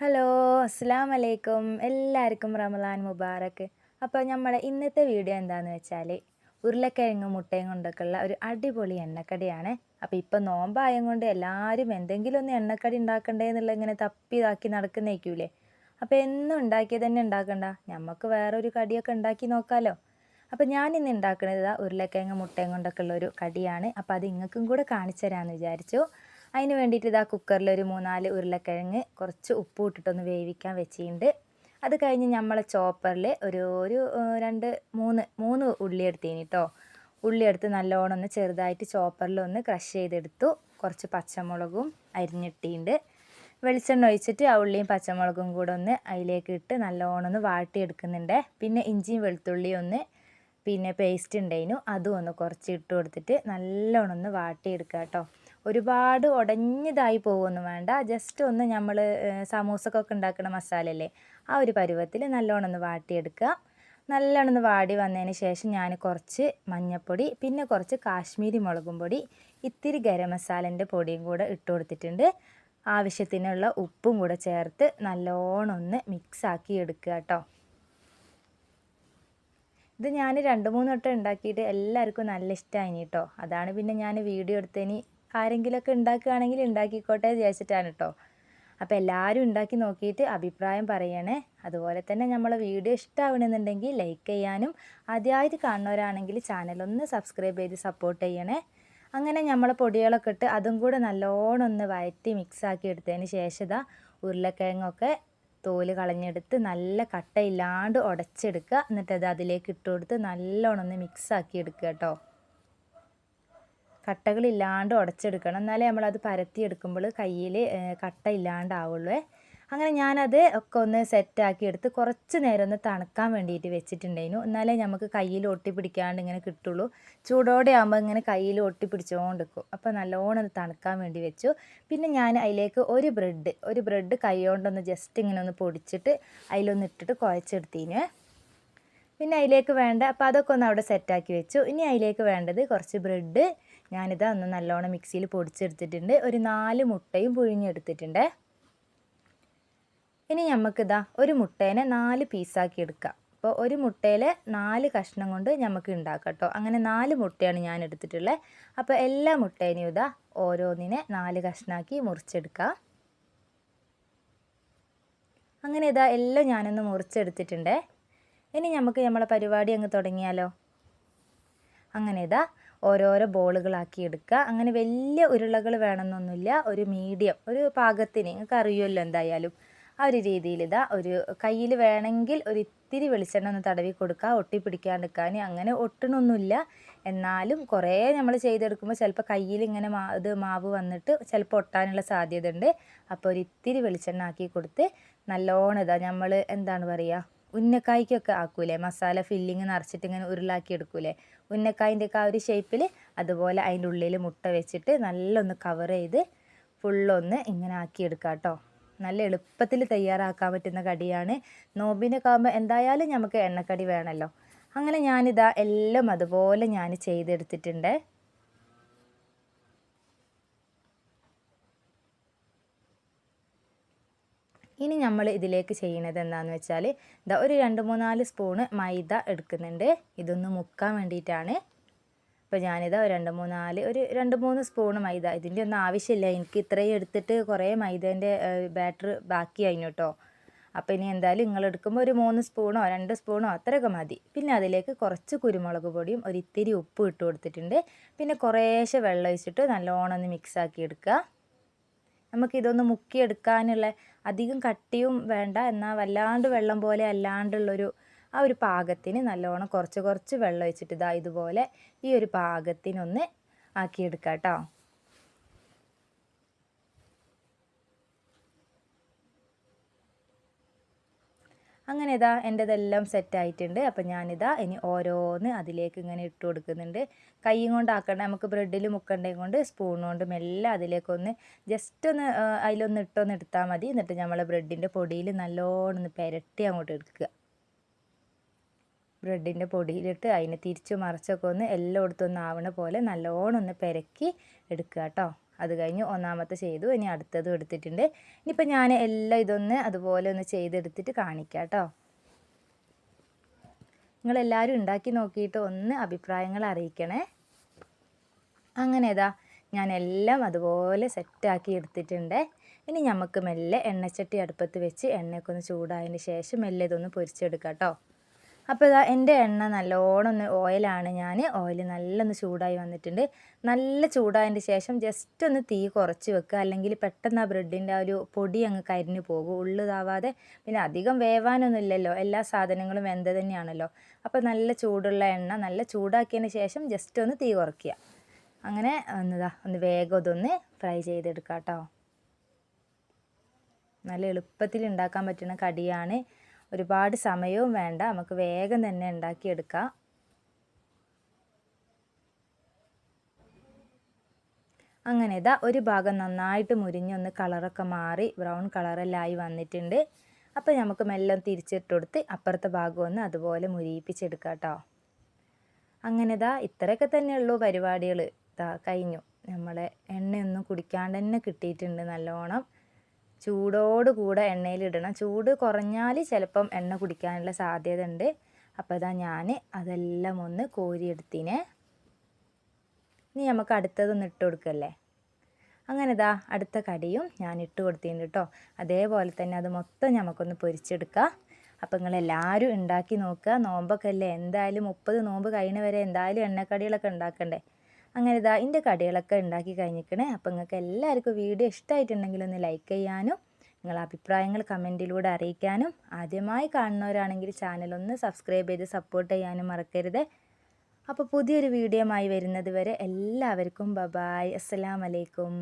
Hello അസ്സാം വലൈക്കും എല്ലാവർക്കും റമദാൻ മുബാറക്ക് അപ്പോൾ നമ്മുടെ ഇന്നത്തെ വീഡിയോ എന്താണെന്ന് വെച്ചാൽ ഉരുളക്കിഴങ്ങും മുട്ടയും കൊണ്ടൊക്കെ ഉള്ള ഒരു അടിപൊളി എണ്ണക്കടിയാണ്. അപ്പോൾ ഇപ്പോൾ നോമ്പായം കൊണ്ട് എല്ലാവരും എന്തെങ്കിലും ഒന്ന് എണ്ണക്കടി ഉണ്ടാക്കണ്ടേ എന്നുള്ള ഇങ്ങനെ തപ്പി ഇതാക്കി നടക്കുന്നേക്കൂലേ? അപ്പോൾ എന്നും ഉണ്ടാക്കിയത് തന്നെ ഉണ്ടാക്കണ്ട. നമുക്ക് വേറൊരു കടിയൊക്കെ ഉണ്ടാക്കി നോക്കാമല്ലോ അപ്പോൾ ഞാൻ ഇന്ന് ഉണ്ടാക്കുന്നത് ഉരുളക്കിഴങ്ങ് മുട്ടയും കൊണ്ടൊക്കെ ഉള്ളൊരു കടിയാണ്. അപ്പോൾ അത് നിങ്ങൾക്കും കൂടെ കാണിച്ചു തരാമെന്ന് വിചാരിച്ചു. അതിന് വേണ്ടിയിട്ട് ഇതാ കുക്കറിൽ ഒരു മൂന്നാൽ ഉരുളക്കിഴങ്ങ് കുറച്ച് ഉപ്പ് ഇട്ടിട്ടൊന്ന് വേവിക്കാൻ വെച്ചിട്ടുണ്ട്. അത് കഴിഞ്ഞ് നമ്മളെ ചോപ്പറിൽ ഒരു ഒരു രണ്ട് മൂന്ന് മൂന്ന് ഉള്ളി എടുത്തീനി കേട്ടോ ഉള്ളി എടുത്ത് നല്ലോണം ഒന്ന് ചെറുതായിട്ട് ചോപ്പറിൽ ഒന്ന് ക്രഷ് ചെയ്തെടുത്തു. കുറച്ച് പച്ചമുളകും അരിഞ്ഞിട്ടിണ്ട്. വെളിച്ചെണ്ണ ഒഴിച്ചിട്ട് ആ ഉള്ളിയും പച്ചമുളകും കൂടെ ഒന്ന് അതിലേക്ക് ഇട്ട് നല്ലോണം ഒന്ന് വാട്ടിയെടുക്കുന്നുണ്ട്. പിന്നെ ഇഞ്ചിയും വെളുത്തുള്ളിയും ഒന്ന് പിന്നെ പേസ്റ്റ് ഉണ്ടായിരുന്നു അതും ഒന്ന് കുറച്ച് ഇട്ട് കൊടുത്തിട്ട് നല്ലോണം ഒന്ന് വാട്ടിയെടുക്കുക കേട്ടോ ഒരുപാട് ഉടഞ്ഞതായി പോവുമൊന്നും വേണ്ട. ജസ്റ്റ് ഒന്ന് നമ്മൾ സമൂസക്കൊക്കെ ഉണ്ടാക്കുന്ന മസാലയല്ലേ? ആ ഒരു പരുവത്തിൽ നല്ലോണം ഒന്ന് വാട്ടിയെടുക്കുക. നല്ലോണം ഒന്ന് വാടി വന്നതിന് ശേഷം ഞാൻ കുറച്ച് മഞ്ഞൾപ്പൊടി പിന്നെ കുറച്ച് കാശ്മീരി മുളകും പൊടി ഇത്തിരി ഗരം മസാലന്റെ പൊടിയും കൂടെ ഇട്ട് കൊടുത്തിട്ടുണ്ട്. ആവശ്യത്തിനുള്ള ഉപ്പും കൂടെ ചേർത്ത് നല്ലോണം ഒന്ന് മിക്സാക്കി എടുക്കുക കേട്ടോ. ഇത് ഞാൻ രണ്ട് മൂന്ന് വട്ടം ഉണ്ടാക്കിയിട്ട് എല്ലാവർക്കും നല്ല ഇഷ്ടമായി കേട്ടോ. അതാണ് പിന്നെ ഞാൻ വീഡിയോ എടുത്തതിന് ആരെങ്കിലുമൊക്കെ ഉണ്ടാക്കുകയാണെങ്കിൽ ഉണ്ടാക്കിക്കോട്ടെ വിചാരിച്ചിട്ടാണ് കേട്ടോ അപ്പോൾ എല്ലാവരും ഉണ്ടാക്കി നോക്കിയിട്ട് അഭിപ്രായം പറയണേ. അതുപോലെ തന്നെ നമ്മളെ വീഡിയോ ഇഷ്ടമാവണമെന്നുണ്ടെങ്കിൽ ലൈക്ക് ചെയ്യാനും ആദ്യമായിട്ട് കാണുന്നവരാണെങ്കിൽ ചാനലൊന്ന് സബ്സ്ക്രൈബ് ചെയ്ത് സപ്പോർട്ട് ചെയ്യണേ. അങ്ങനെ നമ്മളെ പൊടികളൊക്കെ ഇട്ട് അതും കൂടെ നല്ലോണം ഒന്ന് വഴറ്റി മിക്സാക്കി എടുത്തതിന് ശേഷം ഉരുളക്കിഴങ്ങൊക്കെ തോൽ കളഞ്ഞെടുത്ത് നല്ല കട്ടയില്ലാണ്ട് ഉടച്ചെടുക്കുക. എന്നിട്ട് അത് അതിലേക്ക് ഇട്ട് കൊടുത്ത് നല്ലോണം ഒന്ന് മിക്സാക്കി എടുക്കുക കേട്ടോ കട്ടകളില്ലാണ്ട് ഉടച്ചെടുക്കണം. എന്നാലേ നമ്മളത് പരത്തി എടുക്കുമ്പോൾ കയ്യിൽ കട്ട ഇല്ലാണ്ടാവുള്ളൂ. അങ്ങനെ ഞാനത് ഒക്കെ ഒന്ന് സെറ്റാക്കി എടുത്ത് കുറച്ച് നേരം ഒന്ന് തണുക്കാൻ വേണ്ടിയിട്ട് വെച്ചിട്ടുണ്ടായിരുന്നു. എന്നാലേ നമുക്ക് കയ്യിൽ ഒട്ടി പിടിക്കാണ്ട് ഇങ്ങനെ കിട്ടുള്ളൂ. ചൂടോടെ ആകുമ്പോൾ ഇങ്ങനെ കയ്യിൽ ഒട്ടി പിടിച്ചുകൊണ്ടിരിക്കും അപ്പോൾ നല്ലോണം ഒന്ന് തണുക്കാൻ വേണ്ടി വെച്ചു. പിന്നെ ഞാൻ അതിലേക്ക് ഒരു ബ്രെഡ് ഒരു ബ്രെഡ് കൈ കൊണ്ടൊന്ന് ജസ്റ്റ് ഇങ്ങനെ ഒന്ന് പൊടിച്ചിട്ട് അതിലൊന്ന് ഇട്ടിട്ട് കുഴച്ചെടുത്തീന്. പിന്നെ അതിലേക്ക് വേണ്ട അപ്പോൾ അതൊക്കെ ഒന്ന് അവിടെ സെറ്റാക്കി വെച്ചു. ഇനി അതിലേക്ക് വേണ്ടത് കുറച്ച് ബ്രെഡ് ഞാനിതാ ഒന്ന് നല്ലോണം മിക്സിയിൽ പൊടിച്ചെടുത്തിട്ടുണ്ട്. ഒരു നാല് മുട്ടയും പുഴുങ്ങിയെടുത്തിട്ടുണ്ട്. ഇനി നമുക്കിതാ ഒരു മുട്ടേനെ നാല് പീസാക്കി എടുക്കാം. അപ്പോൾ ഒരു മുട്ടയിൽ നാല് കഷ്ണം കൊണ്ട് നമുക്ക് ഉണ്ടാക്കാം കേട്ടോ അങ്ങനെ നാല് മുട്ടയാണ് ഞാൻ എടുത്തിട്ടുള്ളത് അപ്പോൾ എല്ലാ മുട്ടേനെയും ഇതാ ഓരോന്നിനെ നാല് കഷ്ണാക്കി മുറിച്ചെടുക്കാം. അങ്ങനെ ഇതാ എല്ലാം ഞാനൊന്ന് മുറിച്ചെടുത്തിട്ടുണ്ട്. ഇനി നമുക്ക് നമ്മളെ പരിപാടി അങ്ങ് തുടങ്ങിയാലോ? അങ്ങനെ ഇതാ ഓരോരോ ബോളുകളാക്കി എടുക്കുക. അങ്ങനെ വലിയ ഉരുളകൾ വേണമെന്നൊന്നുമില്ല. ഒരു മീഡിയം ഒരു പാകത്തിന്. നിങ്ങൾക്ക് അറിയുമല്ലോ എന്തായാലും. ആ ഒരു രീതിയിൽ ഇതാ ഒരു കയ്യിൽ വേണമെങ്കിൽ ഒരു ഇത്തിരി വെളിച്ചെണ്ണ ഒന്ന് തടവി കൊടുക്കുക. ഒട്ടി പിടിക്കാണ്ടിരിക്കാൻ അങ്ങനെ ഒട്ടണമൊന്നുമില്ല. എന്നാലും കുറേ നമ്മൾ ചെയ്തെടുക്കുമ്പോൾ ചിലപ്പോൾ കയ്യിൽ ഇങ്ങനെ മാ ഇത് മാവ് വന്നിട്ട് ചിലപ്പോൾ ഒട്ടാനുള്ള സാധ്യത ഉണ്ട് അപ്പോൾ ഒരു ഇത്തിരി വെളിച്ചെണ്ണ ആക്കി കൊടുത്ത് നല്ലോണം ഇതാ നമ്മൾ എന്താണ് പറയുക? ഉന്നക്കായ്ക്കൊക്കെ ആക്കൂലേ? മസാല ഫില്ലിങ് നിറച്ചിട്ട് ഇങ്ങനെ ഉരുളാക്കി എടുക്കൂലേ ഉന്നക്കായിന്റെ ഒക്കെ ആ ഒരു ഷേപ്പിൽ അതുപോലെ അതിന്റെ ഉള്ളിൽ മുട്ട വെച്ചിട്ട് നല്ലൊന്ന് കവർ ചെയ്ത് ഫുള്ളൊന്ന് ഇങ്ങനെ ആക്കി എടുക്കാം കേട്ടോ നല്ല എളുപ്പത്തിൽ തയ്യാറാക്കാൻ പറ്റുന്ന കടിയാണ്. നോമ്പിനൊക്കെ ആകുമ്പോൾ എന്തായാലും നമുക്ക് എണ്ണക്കടി വേണമല്ലോ അങ്ങനെ ഞാനിതാ എല്ലാം അതുപോലെ ഞാൻ ചെയ്തെടുത്തിട്ടുണ്ട്. ഇനി നമ്മൾ ഇതിലേക്ക് ചെയ്യുന്നത് എന്താണെന്ന് വെച്ചാൽ ഇതാ ഒരു രണ്ട് മൂന്നാൽ സ്പൂണ് മൈദ എടുക്കുന്നുണ്ട്. ഇതൊന്ന് മുക്കാൻ വേണ്ടിയിട്ടാണ്. അപ്പോൾ ഞാനിതാ രണ്ട് മൂന്നാൽ ഒരു രണ്ട് മൂന്ന് സ്പൂണ് മൈദ. ഇതിന്റെ ഒന്നും ആവശ്യമില്ല. എനിക്ക് ഇത്രയും എടുത്തിട്ട് കുറേ മൈദേന്റെ ബാറ്റർ ബാക്കി കഴിഞ്ഞു കേട്ടോ അപ്പോൾ ഇനി എന്തായാലും നിങ്ങൾ എടുക്കുമ്പോൾ ഒരു മൂന്ന് സ്പൂണോ രണ്ട് സ്പൂണോ അത്രയൊക്കെ മതി. പിന്നെ അതിലേക്ക് കുറച്ച് കുരുമുളക് പൊടിയും ഒരു ഇത്തിരി ഉപ്പും ഇട്ട് കൊടുത്തിട്ടുണ്ട്. പിന്നെ കുറേശ്ശെ വെള്ളം ഒഴിച്ചിട്ട് നല്ലോണം ഒന്ന് മിക്സാക്കി എടുക്കുക. നമുക്കിതൊന്ന് മുക്കിയെടുക്കാനുള്ള അധികം കട്ടിയും വേണ്ട. എന്നാൽ വല്ലാണ്ട് വെള്ളം പോലെ അല്ലാണ്ടുള്ളൊരു ആ ഒരു പാകത്തിന് നല്ലോണം കുറച്ച് കുറച്ച് വെള്ളം ഒഴിച്ചിട്ട് ഇതാ ഇതുപോലെ ഈ ഒരു പാകത്തിനൊന്ന് ആക്കിയെടുക്കാം കേട്ടോ അങ്ങനെ ഇതാ എന്റെതെല്ലാം സെറ്റ് ആയിട്ടുണ്ട്. അപ്പം ഞാനിതാ ഇനി ഓരോന്ന് അതിലേക്ക് ഇങ്ങനെ ഇട്ട് കൊടുക്കുന്നുണ്ട്. കൈയും കൊണ്ടാക്കണ്ട നമുക്ക് ബ്രെഡിൽ മുക്കണ്ടേ കൊണ്ട് സ്പൂൺ കൊണ്ട് മെല്ലെ അതിലേക്കൊന്ന് ജസ്റ്റ് ഒന്ന് അതിലൊന്ന് ഇട്ടൊന്ന് എടുത്താൽ മതി. എന്നിട്ട് നമ്മൾ ബ്രെഡിന്റെ പൊടിയിൽ നല്ലോണം ഒന്ന് പുരട്ടി അങ്ങോട്ട് എടുക്കുക. ബ്രെഡിന്റെ പൊടിയിലിട്ട് അതിനെ തിരിച്ചു മറിച്ചൊക്കെ ഒന്ന് എല്ലായിടത്തും ഒന്ന് ആവണ പോലെ നല്ലോണം ഒന്ന് പെരക്കി എടുക്കുക കേട്ടോ. അത് കഴിഞ്ഞ് ഒന്നാമത്തെ ചെയ്തു. ഇനി അടുത്തതും എടുത്തിട്ടുണ്ട്. ഇനിയിപ്പോൾ ഞാൻ എല്ലാം ഇതൊന്ന് അതുപോലെ ഒന്ന് ചെയ്തെടുത്തിട്ട് കാണിക്കാം കേട്ടോ നിങ്ങളെല്ലാവരും ഉണ്ടാക്കി നോക്കിയിട്ട് ഒന്ന് അഭിപ്രായങ്ങൾ അറിയിക്കണേ. അങ്ങനെ ഇതാ ഞാൻ എല്ലാം അതുപോലെ സെറ്റാക്കി എടുത്തിട്ടുണ്ട്. ഇനി നമുക്ക് മെല്ലെ എണ്ണച്ചട്ടി അടുപ്പത്ത് വെച്ച് എണ്ണയൊക്കെ ഒന്ന് ചൂടായതിന് ശേഷം മെല്ലെ ഇതൊന്ന് പൊരിച്ചെടുക്കാം കേട്ടോ അപ്പോൾ ഇതാ എന്റെ എണ്ണ നല്ലോണം ഒന്ന് ഓയിലാണ് ഞാൻ ഓയിൽ നല്ലൊന്ന് ചൂടായി വന്നിട്ടുണ്ട്. നല്ല ചൂടായതിന്റെ ശേഷം ജസ്റ്റ് ഒന്ന് തീ കുറച്ച് വെക്കുക. അല്ലെങ്കിൽ പെട്ടെന്ന് ആ ബ്രെഡിന്റെ ആ ഒരു പൊടി അങ്ങ് കരിഞ്ഞു പോകും. ഉള്ളിതാവാതെ പിന്നെ അധികം വേവാനൊന്നും ഇല്ലല്ലോ. എല്ലാ സാധനങ്ങളും വെന്ത തന്നെയാണല്ലോ. അപ്പോൾ നല്ല ചൂടുള്ള എണ്ണ നല്ല ചൂടാക്കിയതിന് ശേഷം ജസ്റ്റ് ഒന്ന് തീ കുറയ്ക്കുക. അങ്ങനെ ഒന്നിതാ ഒന്ന് വേഗം ഇതൊന്ന് ഫ്രൈ ചെയ്തെടുക്കാം കേട്ടോ നല്ല എളുപ്പത്തിൽ ഉണ്ടാക്കാൻ പറ്റുന്ന കടിയാണ്. ഒരുപാട് സമയവും വേണ്ട. നമുക്ക് വേഗം തന്നെ ഉണ്ടാക്കിയെടുക്കാം. അങ്ങനെ ഇതാ ഒരു ഭാഗം നന്നായിട്ട് മുരിഞ്ഞൊന്ന് കളറൊക്കെ മാറി ബ്രൗൺ കളറെല്ലാം വന്നിട്ടുണ്ട്. അപ്പോൾ നമുക്ക് മെല്ലെ തിരിച്ചിട്ട് കൊടുത്ത് അപ്പുറത്തെ ഭാഗം ഒന്ന് അതുപോലെ മുരിയിപ്പിച്ചെടുക്കാം കേട്ടോ. അങ്ങനെ ഇതാ ഇത്രയൊക്കെ തന്നെയുള്ളൂ പരിപാടികൾ ഇതാ കഴിഞ്ഞു. നമ്മളെ എണ്ണയൊന്നും കുടിക്കാണ്ട് തന്നെ കിട്ടിയിട്ടുണ്ട് നല്ലോണം. ചൂടോട് കൂടെ എണ്ണയിലിടണം ചൂട് കുറഞ്ഞാൽ ചിലപ്പം എണ്ണ കുടിക്കാനുള്ള സാധ്യത ഉണ്ട് അപ്പോൾ ഇതാ ഞാൻ അതെല്ലാം ഒന്ന് കോരിയെടുത്തിനെ. ഇനി നമുക്ക് അടുത്തതൊന്ന് ഇട്ട് കൊടുക്കല്ലേ? അങ്ങനെ ഇതാ അടുത്ത കടിയും ഞാൻ ഇട്ട് കൊടുത്തിട്ടുണ്ട് കേട്ടോ അതേപോലെ തന്നെ അത് മൊത്തം നമുക്കൊന്ന് പൊരിച്ചെടുക്കാം. അപ്പോൾ നിങ്ങളെല്ലാവരും ഉണ്ടാക്കി നോക്കുക നോമ്പൊക്കെ അല്ലേ? എന്തായാലും മുപ്പത് നോമ്പ് കഴിയുന്ന വരെ എന്തായാലും എണ്ണക്കടികളൊക്കെ ഉണ്ടാക്കണ്ടേ? അങ്ങനെ ഇതാ എന്റെ കടികളൊക്കെ ഉണ്ടാക്കി കഴിഞ്ഞിരിക്കണേ അപ്പോൾ നിങ്ങൾക്ക് എല്ലാവർക്കും വീഡിയോ ഇഷ്ടമായിട്ടുണ്ടെങ്കിൽ ഒന്ന് ലൈക്ക് ചെയ്യാനും നിങ്ങളെ അഭിപ്രായങ്ങൾ കമന്റിലൂടെ അറിയിക്കാനും ആദ്യമായി കാണുന്നവരാണെങ്കിൽ ചാനൽ ഒന്ന് സബ്സ്ക്രൈബ് ചെയ്ത് സപ്പോർട്ട് ചെയ്യാനും മറക്കരുത്. അപ്പോൾ പുതിയൊരു വീഡിയോയുമായി വരുന്നത് വരെ എല്ലാവർക്കും ബബായ് അസ്സലാമലൈക്കും